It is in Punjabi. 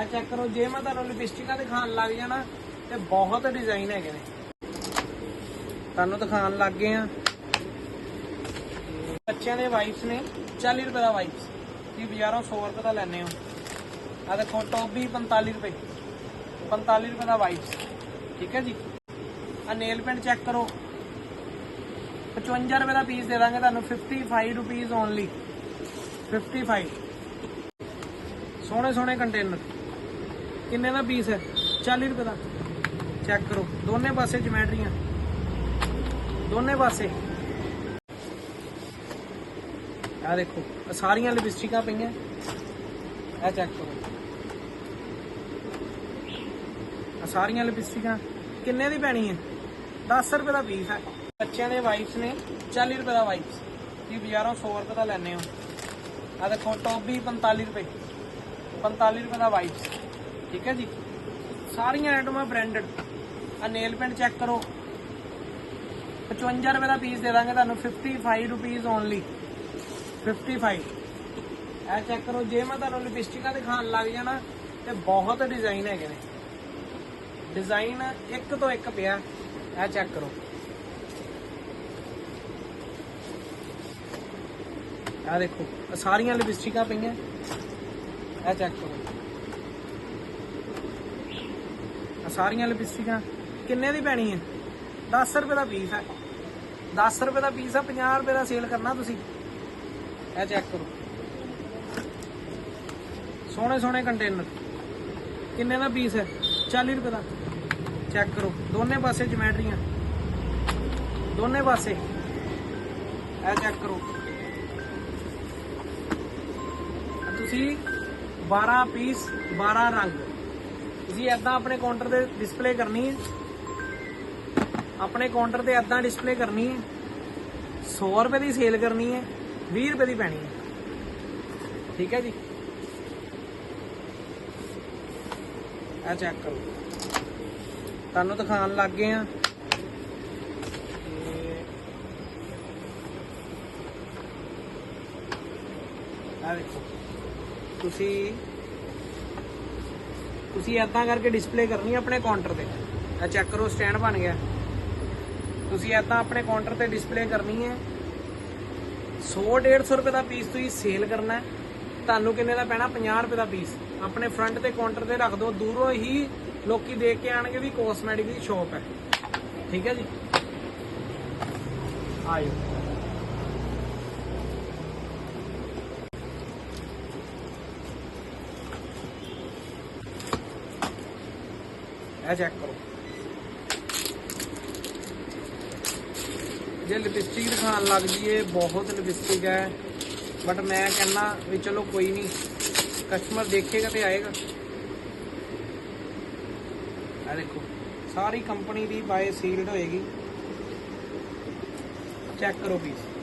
ਇਹ ਚੈੱਕ ਕਰੋ, ਜੇ ਮੈਂ ਤੁਹਾਨੂੰ ਲਿਪਸਟਿਕਾਂ ਦਿਖਾਉਣ ਲੱਗ ਜਾਣਾ, ਤੇ ਬਹੁਤ ਡਿਜ਼ਾਈਨ ਹੈਗੇ ਨੇ। ਤੁਹਾਨੂੰ ਦਿਖਾਉਣ ਲੱਗ ਗਏ ਆ। ਬੱਚਿਆਂ ਦੇ ਵਾਈਪਸ ਨੇ 40 ਰੁਪਏ ਦਾ ਵਾਈਪਸ ਕੀ ਬਾਜ਼ਾਰੋਂ 100 ਰੁਪਏ ਦਾ ਲੈਣੇ ਹੋ। ਆ ਦੇਖੋ ਟੌਪ ਵੀ 45 ਰੁਪਏ। 45 ਰੁਪਏ ਦਾ ਵਾਈਪਸ ਠੀਕ ਹੈ ਜੀ? ਆ ਨੇਲ ਪੈਂਟ ਚੈੱਕ ਕਰੋ। 55 ਰੁਪਏ ਦਾ ਪੀਸ ਦੇ ਦਾਂਗੇ ਤੁਹਾਨੂੰ 55 ਰੁਪੀਸ ਓਨਲੀ 55 ਸੋਹਣੇ ਸੋਹਣੇ ਕੰਟੇਨਰ ਕਿੰਨੇ ਦਾ ਪੀਸ ਹੈ? 40 ਰੁਪਏ ਦਾ। ਚੈੱਕ ਕਰੋ। ਦੋਨੇ ਪਾਸੇ ਜਮੈਟਰੀਆਂ ਦੋਨੇ ਪਾਸੇ। ਆ ਦੇਖੋ ਸਾਰੀਆਂ ਲਿਪਸਟਿਕਾਂ ਪਈਆਂ। ਇਹ ਚੈੱਕ ਕਰੋ। ਆਹ ਸਾਰੀਆਂ ਲਿਪਸਟਿਕਾਂ। ਕਿੰਨੇ ਦੀ ਪੈਣੀ ਹੈ? 10 ਰੁਪਏ ਦਾ ਪੀਸ ਹੈ। ਬੱਚਿਆਂ ਦੇ ਵਾਈਪਸ ਨੇ 40 ਰੁਪਏ ਦਾ ਵਾਈਪਸ ਕੀ ਬਾਜ਼ਾਰੋਂ 100 ਰੁਪਏ ਦਾ ਲੈਣੇ ਹੋ। ਆ ਦੇਖੋ ਟੌਪ ਵੀ 45 ਰੁਪਏ। 45 ਰੁਪਏ ਦਾ ਵਾਈਪਸ ਠੀਕ ਹੈ ਜੀ? ਸਾਰੀਆਂ ਆਈਟਮਾਂ ਬ੍ਰਾਂਡਡ ਆ ਨੇਲ ਪੈਂਟ ਚੈੱਕ ਕਰੋ। 55 ਰੁਪਏ ਦਾ ਪੀਸ ਦੇ ਦਾਂਗੇ ਤੁਹਾਨੂੰ 55 ਰੁਪੀਸ ਓਨਲੀ 55 ਇਹ ਚੈੱਕ ਕਰੋ, ਜੇ ਮੈਂ ਤੁਹਾਨੂੰ ਲਿਪਸਟਿਕਾਂ ਦਿਖਾਉਣ ਲੱਗ ਜਾਣਾ, ਤੇ ਬਹੁਤ ਡਿਜ਼ਾਈਨ ਹੈਗੇ ਨੇ। ਡਿਜ਼ਾਈਨ ਇੱਕ ਤੋਂ ਇੱਕ ਪਿਆ। ਇਹ ਚੈੱਕ ਕਰੋ। ਆ ਦੇਖੋ ਸਾਰੀਆਂ ਲਿਪਸਟਿਕਾਂ ਪਈਆਂ। ਇਹ ਚੈੱਕ ਕਰੋ। ਸਾਰੀਆਂ ਲਿਪਸਟਿਕਾਂ ਕਿੰਨੇ ਦੀ ਪੈਣੀ ਹੈ? 10 ਰੁਪਏ ਦਾ ਪੀਸ ਹੈ। 10 ਰੁਪਏ ਦਾ ਪੀਸ ਹੈ 50 ਰੁਪਏ ਦਾ ਸੇਲ ਕਰਨਾ ਤੁਸੀਂ। ਇਹ ਚੈੱਕ ਕਰੋ। ਸੋਹਣੇ ਸੋਹਣੇ ਕੰਟੇਨਰ ਕਿੰਨੇ ਦਾ ਪੀਸ ਹੈ? 40 ਰੁਪਏ ਦਾ। ਚੈੱਕ ਕਰੋ। ਦੋਨੇ ਪਾਸੇ ਜਮੈਟਰੀਆਂ ਦੋਨੇ ਪਾਸੇ। ਇਹ ਚੈੱਕ ਕਰੋ। ਤੁਸੀਂ 12 ਪੀਸ 12 ਰੰਗ। ਤੁਸੀਂ ਐਦਾਂ ਆਪਣੇ ਕਾਊਂਟਰ ਤੇ ਡਿਸਪਲੇ ਕਰਨੀ ਹੈ। ਆਪਣੇ ਕਾਊਂਟਰ ਤੇ ਐਦਾਂ ਡਿਸਪਲੇ ਕਰਨੀ ਹੈ। 100 ਰੁਪਏ ਦੀ ਸੇਲ ਕਰਨੀ ਹੈ 20 ਰੁਪਏ ਦੀ ਪੈਣੀ ਹੈ। ਠੀਕ ਹੈ ਜੀ। ਆ ਚੈੱਕ ਕਰੋ। ਤੁਹਾਨੂੰ ਦਿਖਾਉਣ ਲੱਗ ਗਏ ਆ ਆ ਦੇਖੋ। ਤੁਸੀਂ ਤੁਸੀਂ ਐਦਾਂ ਕਰਕੇ ਡਿਸਪਲੇ ਕਰਨੀ ਹੈ ਆਪਣੇ ਕਾਊਂਟਰ ਤੇ। ਆ ਚੈੱਕ ਕਰੋ ਸਟੈਂਡ ਬਣ ਗਿਆ। ਤੁਸੀਂ ਐਦਾਂ ਆਪਣੇ ਕਾਊਂਟਰ ਤੇ ਡਿਸਪਲੇ ਕਰਨੀ ਹੈ। 100 150 ਰੁਪਏ ਦਾ ਪੀਸ ਤੁਸੀਂ ਸੇਲ ਕਰਨਾ ਤੁਹਾਨੂੰ ਕਿੰਨੇ ਦਾ ਪੈਣਾ? 50 ਰੁਪਏ ਦਾ ਪੀਸ ਆਪਣੇ ਫਰੰਟ ਤੇ ਕਾਊਂਟਰ ਤੇ ਰੱਖ ਦਿਓ। ਦੂਰੋਂ ਹੀ ਲੋਕੀ ਦੇਖ ਕੇ ਆਣਗੇ ਵੀ ਕੋਸਮੈਟਿਕ ਦੀ ਸ਼ਾਪ ਹੈ। ਠੀਕ ਹੈ ਜੀ? ਆਇਓ। ਇਹ ਚੈੱਕ ਕਰੋ। ਜੇ ਲਿਪਸਟਿਕ ਦਿਖਾਉਣ ਲੱਗ ਜੀਏ ਬਹੁਤ ਲਿਪਸਟਿਕ ਹੈ। ਬਟ ਮੈਂ ਕਹਿੰਦਾ ਵੀ ਚਲੋ ਕੋਈ ਨਹੀਂ ਕਸਟਮਰ ਦੇਖੇਗਾ ਤੇ ਆਏਗਾ। ਆ ਦੇਖੋ, ਸਾਰੀ ਕੰਪਨੀ ਦੀ ਬਾਏ ਸੀਲਡ ਹੋਏਗੀ। ਚੈੱਕ ਕਰੋ ਪੀਸ